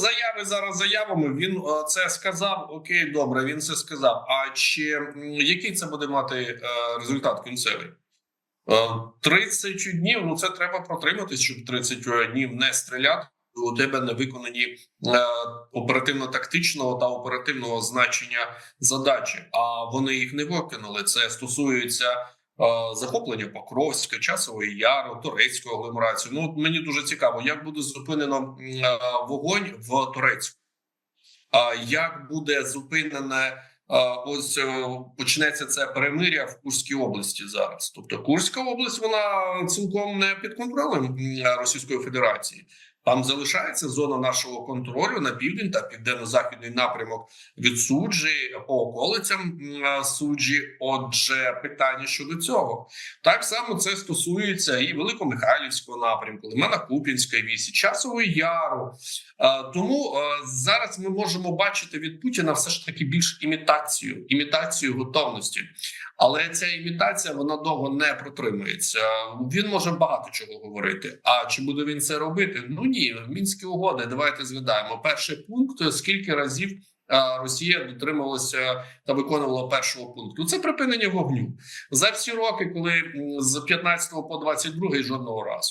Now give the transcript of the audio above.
заяви зараз заявами. Він е, це сказав. Окей, добре, він це сказав. А чи який це буде мати е, результат кінцевий? Е, 30 днів. Ну це треба протриматись, щоб 30 днів не стріляти. У тебе не виконані е, оперативно-тактичного та оперативного значення задачі, а вони їх не виконали. Це стосується е, захоплення Покровська, Часової Яру, Турецької агломерації. Ну мені дуже цікаво, як буде зупинено вогонь в Турецьку. А як буде зупинене ось е, почнеться це перемиря в Курській області зараз? Тобто Курська область вона цілком не під контролем Російської Федерації. Там залишається зона нашого контролю на південь та південно-західний напрямок від суджі по околицям суджі. Отже, питання щодо цього так само це стосується і Великомихайлівського напрямку, Лимана Купінської вісі, Часової Яру. Тому зараз ми можемо бачити від Путіна все ж таки більш імітацію, імітацію готовності. Але ця імітація вона довго не протримується. Він може багато чого говорити. А чи буде він це робити? Ну ні, мінські угоди. Давайте згадаємо. Перший пункт: скільки разів Росія дотрималася та виконувала першого пункту? Це припинення вогню за всі роки, коли з 15 по 22 жодного разу.